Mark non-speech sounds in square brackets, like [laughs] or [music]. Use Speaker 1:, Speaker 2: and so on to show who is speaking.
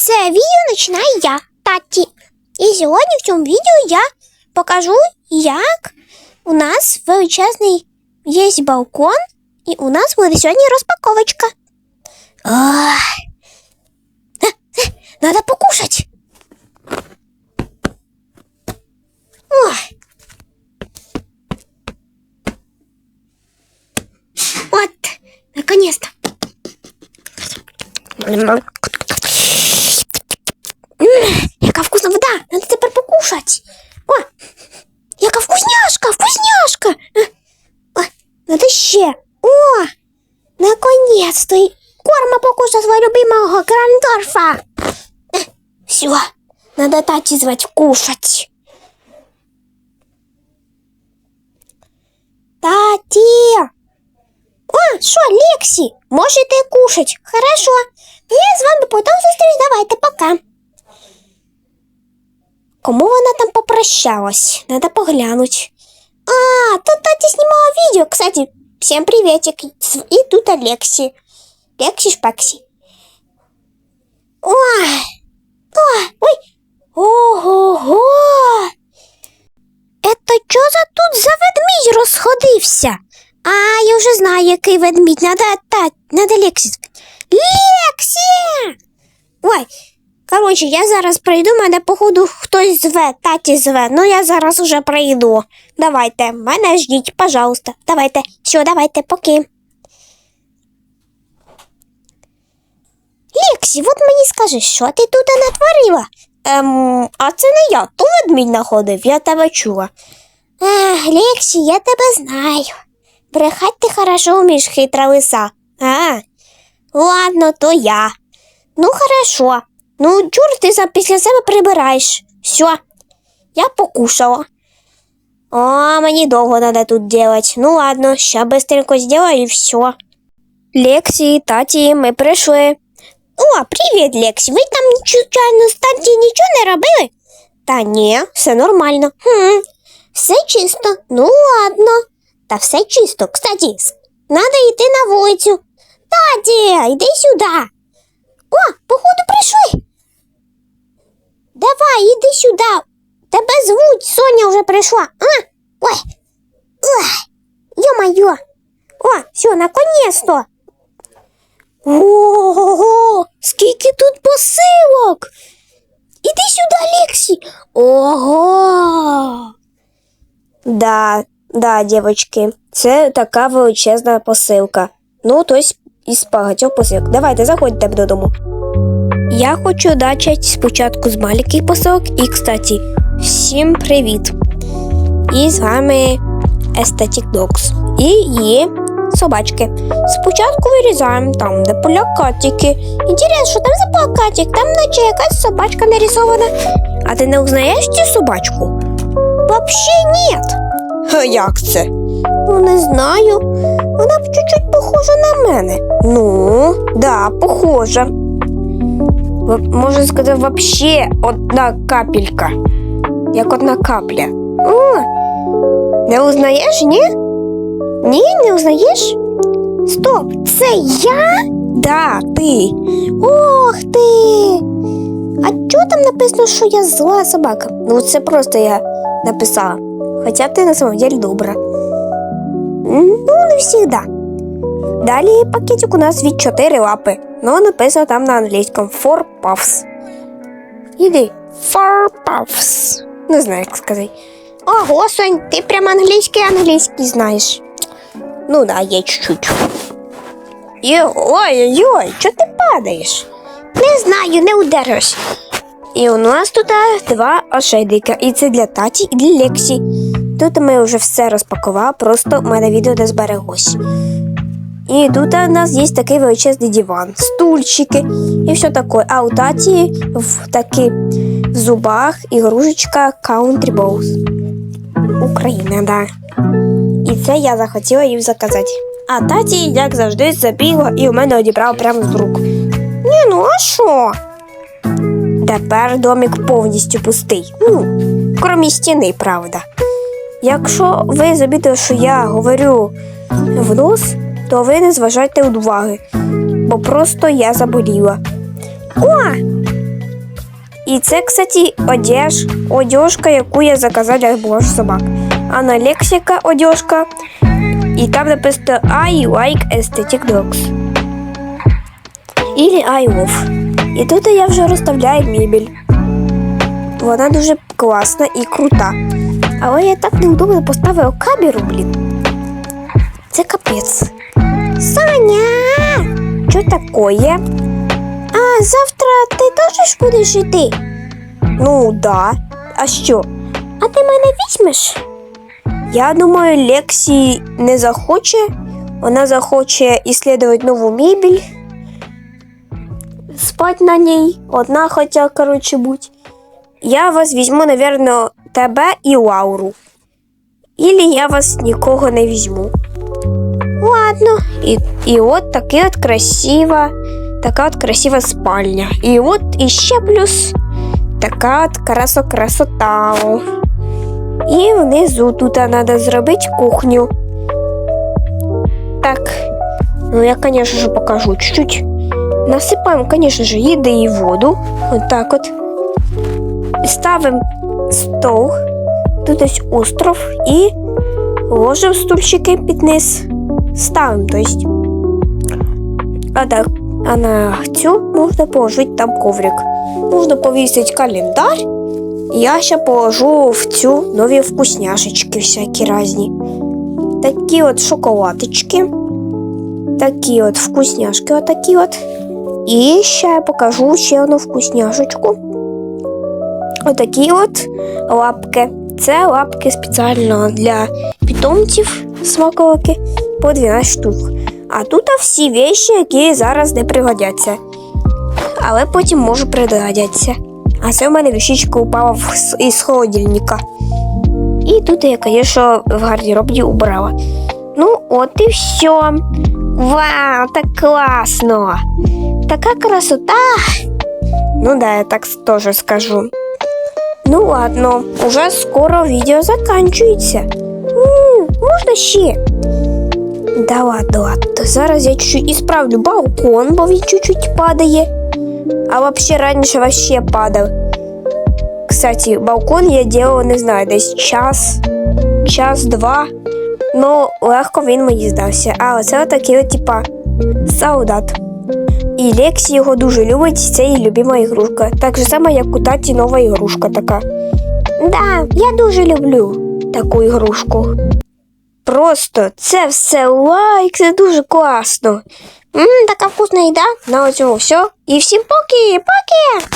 Speaker 1: це відео починаю я, Таті. І сьогодні в цьому відео я покажу, як у нас величезний є балкон, і у нас буде сьогодні розпаковочка. [laughs] Ох. Е, е, Надо покушать. Ой. Вот, наконец-то. ще. О, наконец-то. І Корма покушать свого любимого Грандорфа. Все, надо тати звать кушать. Таті! О, що, Лексі, можете кушать. Хорошо. Ну, я з вами потім зустріч. Давайте, пока. Кому вона там попрощалась? Надо поглянуть. А, тут Тати снимала видео. Кстати, всем приветик. И тут Алекси. Лекси Шпакси. Ой, ой, ой. Ого-го. Это що за тут за ведмідь розходився? А, я вже знаю, який ведмідь. Надо, та, надо Лексі. звати. Лексі! Ой, коротше, я зараз прийду, мене, походу, хтось зве, таті зве. Ну, я зараз уже прийду. Давайте, мене ждіть, пожалуйста. Давайте, все, давайте, поки. Лексі, от мені скажи, що ти тут натворила? Ем, а це не я, то ведмідь находив, я тебе чула. Ех, Лексі, я тебе знаю. Брехать ти хорошо вмієш, хитра лиса. А, ладно, то я. Ну, хорошо. Ну, чур ти за після себе прибираєш. Все, я покушала. О, мені довго надо тут делать. Ну ладно, ща быстренько сделаю і все. Лексі, таті, ми прийшли. О, привіт, Лексі. Ви там случайно станції нічого не робили? Та ні, все нормально. Хм, все чисто. Ну ладно. Та все чисто. Кстати, надо йти на вулицю. Таті, йди сюди. О, походу прийшли. Давай, іди сюди. Тебе звуть, Соня вже прийшла. А? Ой. Ой. Ё-моё. О, все, наконец-то. Ого, скільки тут посилок. Іди сюди, Лексі. Ого. Да, да, дівчатки, це така величезна посилка. Ну, тобто із багатьох посилок. Давайте, заходьте додому. Я хочу почати спочатку з маленьких посилок. І, кстати, всім привіт! І з вами Aesthetic Dogs. І є собачки. Спочатку вирізаємо там, де плакатики. Інтересно, що там за плакатик? Там наче якась собачка нарисована. А ти не узнаєш цю собачку? Вообще нет. А як це? Ну, не знаю. Вона б чуть-чуть похожа на мене. Ну, да, похожа. Можна сказати, вообще одна капелька. Як одна капля. О, не узнаєш, ні? Ні, не узнаєш? Стоп, це я? Да, ти. Ох ти. А чого там написано, що я зла собака? Ну, це просто я написала. Хоча ти на самом деле добра. Ну, не всегда. Далі пакетик у нас від 4 лапи. Ну, написано там на англійському Four Puffs. Іди. Four Puffs. Не знаю, як сказати. Ого, Сонь, ти прям англійський англійський знаєш. Ну да, є чуть-чуть. Йо, Ой-ой-ой, чого ти падаєш? Не знаю, не удариш. І у нас тут два ошейника. І це для таті і для Лексі. Тут ми вже все розпакували, просто в мене відео не збереглось. І тут у нас є такий величезний диван, стульчики і все таке. А у таті в таки в зубах ігрушечка Country Balls. Україна, да. І це я захотіла їм заказати. А таті, як завжди, забігла і у мене одібрав прямо з рук. Ні, ну а що? Тепер домик повністю пустий. Ну, крім стіни, правда. Якщо ви замітили, що я говорю в нос, то ви не зважайте уваги, бо просто я заболіла. О! І це, кстати, одяж, одежка, яку я заказав для божих собак. А одежка. І там написано I like aesthetic dogs. Или I love. І тут я вже розставляю мебель. Вона дуже класна і крута. Але я так неудобно поставила камеру, блін. Це капець. Саня! Що такое? А завтра ти теж будеш йти? Ну, да. А що? А ти мене візьмеш? Я думаю, Лексі не захоче. Вона захоче исследовать нову мебель. Спать на ній. Одна хотя, короче, будь. Я вас візьму, наверное, тебе і Лауру. Ілі я вас нікого не візьму. Ладно. І, і от таке от красива, така от красива спальня. І от іще плюс така от красо красота. І внизу тут треба зробити кухню. Так. Ну, я, конечно же, покажу чуть-чуть. Насыпаем, конечно же, еды и воду. Вот так вот. Ставим стол. Тут ось остров. І ложим стульчики під. Ставим, то есть. А, а на цю можна положити там коврик. Можна повісити календар. Я ще положу в цю нові вкусняшечки всякі різні. Такі от шоколадочки. Такі от вкусняшки, отакі от. І ще я покажу ще одну вкусняшечку. Отакі от лапки. Це лапки спеціально для питомців смаколики по 12 штук. А тут всі вещи, які зараз не пригодяться. Але потім можуть пригодяться. А це в мене вещичка упала із холодильника. І тут я, звісно, в гардеробі убрала. Ну, от і все. Вау, так класно! Така красота. Ну да, я так тоже скажу. Ну ладно, уже скоро відео заканчується. М, можна ще? Да ладно, ладно. Зараз я чуть-чуть ісправлю балкон, бо він чуть-чуть падає. А вообще раніше вообще падав. Кстати, балкон я делала, не знаю, десь час, час-два. Ну, легко він мені здався. А оце такий, от, типа, солдат. І Лексі його дуже любить, це її любима ігрушка. Так же само, як у таті нова ігрушка така. Да, я дуже люблю таку ігрушку. Просто це все лайк, це дуже класно. Мм, така вкусна їда. На цьому все. І всім поки, поки!